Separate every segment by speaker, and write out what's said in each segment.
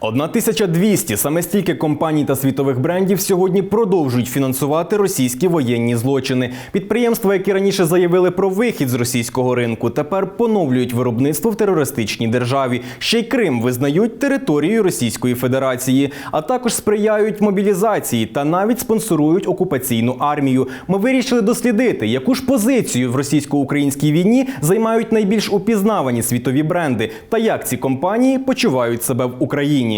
Speaker 1: 1200 саме стільки компаній та світових брендів сьогодні продовжують фінансувати російські воєнні злочини. Підприємства, які раніше заявили про вихід з російського ринку, тепер поновлюють виробництво в терористичній державі. Ще й Крим визнають територією Російської Федерації, а також сприяють мобілізації та навіть спонсорують окупаційну армію. Ми вирішили дослідити, яку ж позицію в російсько-українській війні займають найбільш упізнавані світові бренди, та як ці компанії почувають себе в Україні.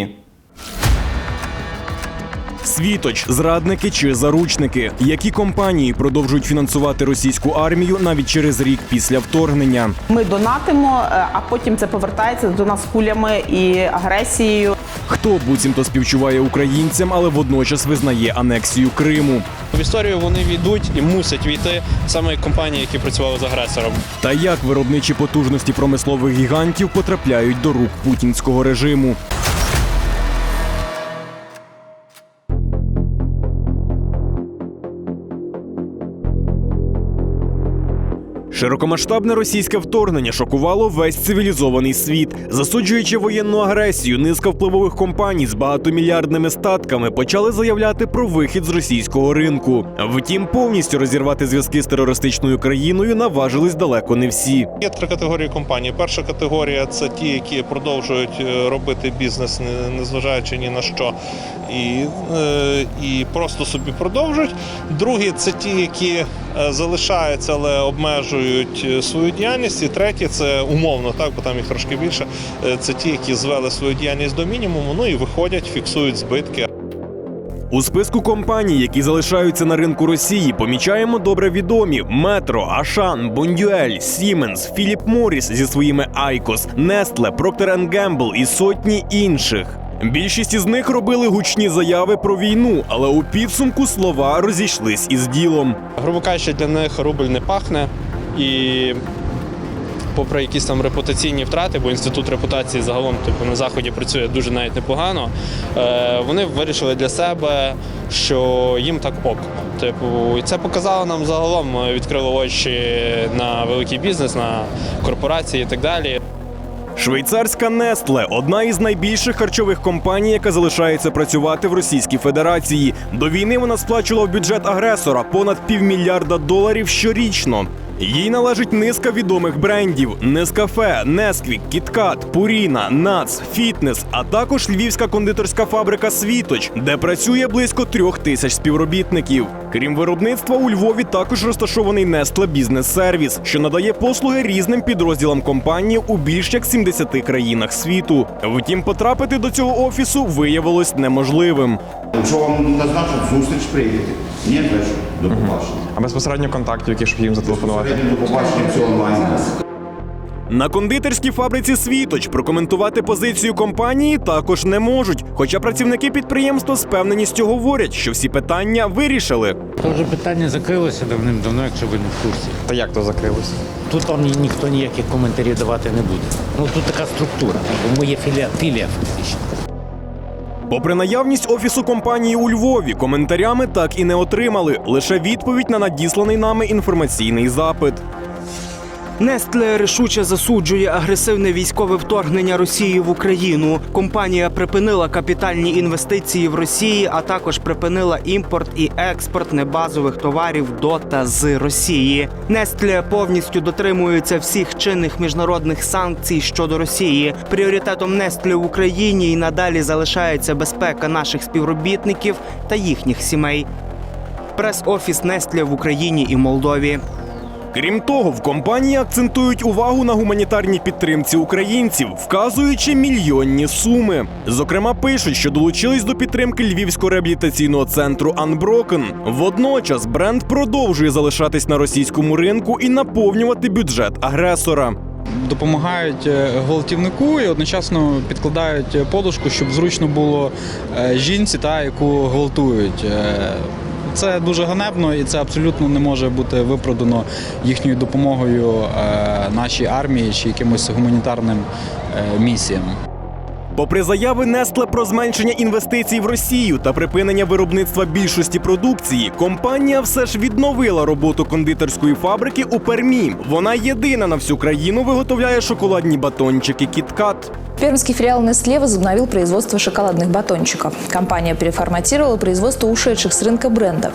Speaker 1: Світоч, зрадники чи заручники. Які компанії продовжують фінансувати російську армію навіть через рік після вторгнення?
Speaker 2: Ми донатимо, е, а потім це повертається до нас кулями і агресією.
Speaker 1: Хто буцімто співчуває українцям, але водночас визнає анексію Криму?
Speaker 3: В історію вони війдуть і мусять війти саме компанії, які працювали з агресором.
Speaker 1: Та як виробничі потужності промислових гігантів потрапляють до рук путінського режиму? Широкомасштабне російське вторгнення шокувало весь цивілізований світ. Засуджуючи воєнну агресію, низка впливових компаній з багатомільярдними статками почали заявляти про вихід з російського ринку. Втім, повністю розірвати зв'язки з терористичною країною наважились далеко не всі.
Speaker 3: Є три категорії компаній. Перша категорія це ті, які продовжують е, робити бізнес, не- незважаючи ні на що, і, е, і просто собі продовжують. Другі це ті, які е, залишаються, але обмежують е, свою діяльність. І треті це умовно, так, бо там їх трошки більше. е, Це ті, які звели свою діяльність до мінімуму, ну і виходять, фіксують збитки.
Speaker 1: У списку компаній, які залишаються на ринку Росії, помічаємо добре відомі: Метро, Ашан, Бондюель, Сіменс, Філіп Морріс зі своїми Айкос, Нестле, Procter Gamble і сотні інших. Більшість із них робили гучні заяви про війну, але у підсумку слова розійшлись із ділом.
Speaker 3: Грубо кажучи, для них рубль не пахне і. Попри якісь там репутаційні втрати, бо інститут репутації загалом типу на заході працює дуже навіть непогано. Е, вони вирішили для себе, що їм так ок. Типу, і це показало нам загалом, е, відкрило очі на великий бізнес, на корпорації і так далі.
Speaker 1: Швейцарська Нестле одна із найбільших харчових компаній, яка залишається працювати в Російській Федерації. До війни вона сплачувала в бюджет агресора понад півмільярда доларів щорічно. Їй належить низка відомих брендів: Нескафе, Несквік, Кіткат, Пуріна, Нац, Фітнес, а також львівська кондитерська фабрика Світоч, де працює близько трьох тисяч співробітників. Крім виробництва, у Львові також розташований Nestle Бізнес Сервіс, що надає послуги різним підрозділам компанії у більш як 70 країнах світу. Втім, потрапити до цього офісу виявилось неможливим.
Speaker 4: Якщо вам назначать зустріч, приїдете. Ні, теж до побачення.
Speaker 5: А безпосередньо контактів, які щоб їм зателефонувати.
Speaker 4: Сьогодні до побачення все онлайн.
Speaker 1: На кондитерській фабриці Світоч прокоментувати позицію компанії також не можуть. Хоча працівники підприємства з певненістю говорять, що всі питання вирішили.
Speaker 6: То вже питання закрилося давним-давно, якщо ви не в курсі.
Speaker 5: Та як то закрилося?
Speaker 6: Тут вам ні- ніхто ніяких коментарів давати не буде. Ну тут така структура. Бо ми є філія, філія фактично.
Speaker 1: Попри наявність офісу компанії у Львові, коментарями так і не отримали. Лише відповідь на надісланий нами інформаційний запит.
Speaker 7: Нестле рішуче засуджує агресивне військове вторгнення Росії в Україну. Компанія припинила капітальні інвестиції в Росії, а також припинила імпорт і експорт небазових товарів до та з Росії. Нестле повністю дотримується всіх чинних міжнародних санкцій щодо Росії. Пріоритетом Нестле в Україні і надалі залишається безпека наших співробітників та їхніх сімей. Прес-офіс Нестле в Україні і Молдові.
Speaker 1: Крім того, в компанії акцентують увагу на гуманітарній підтримці українців, вказуючи мільйонні суми. Зокрема, пишуть, що долучились до підтримки львівського реабілітаційного центру Unbroken. Водночас бренд продовжує залишатись на російському ринку і наповнювати бюджет агресора.
Speaker 8: допомагають е, гвалтівнику і одночасно підкладають е, подушку, щоб зручно було е, жінці, та яку гвалтують. Це дуже ганебно і це абсолютно не може бути виправдано їхньою допомогою е, нашій армії чи якимось гуманітарним е, місіям.
Speaker 1: Попри заяви Nestle про зменшення інвестицій в Росію та припинення виробництва більшості продукції, компанія все ж відновила роботу кондитерської фабрики у Пермі. Вона єдина на всю країну виготовляє шоколадні батончики Кіткат.
Speaker 9: Пермский филиал Nestle возобновил производство шоколадных батончиков. Компания переформатировала производство ушедших с рынка брендов.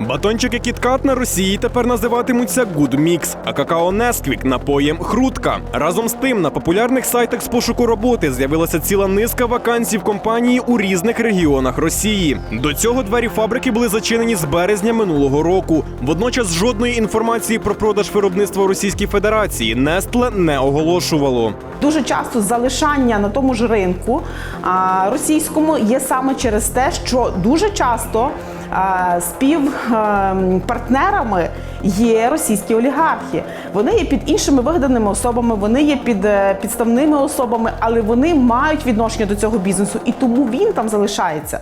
Speaker 1: Батончики Кіткат на Росії тепер називатимуться Good Mix, а какао Несквік напоєм Хрутка. Разом з тим на популярних сайтах з пошуку роботи з'явилася ціла низка вакансій в компанії у різних регіонах Росії. До цього двері фабрики були зачинені з березня минулого року. Водночас жодної інформації про продаж виробництва Російській Федерації Нестле не оголошувало.
Speaker 2: Дуже часто залишання на тому ж ринку російському є саме через те, що дуже часто співпартнерами є російські олігархи. Вони є під іншими вигаданими особами, вони є під е, підставними особами, але вони мають відношення до цього бізнесу, і тому він там залишається.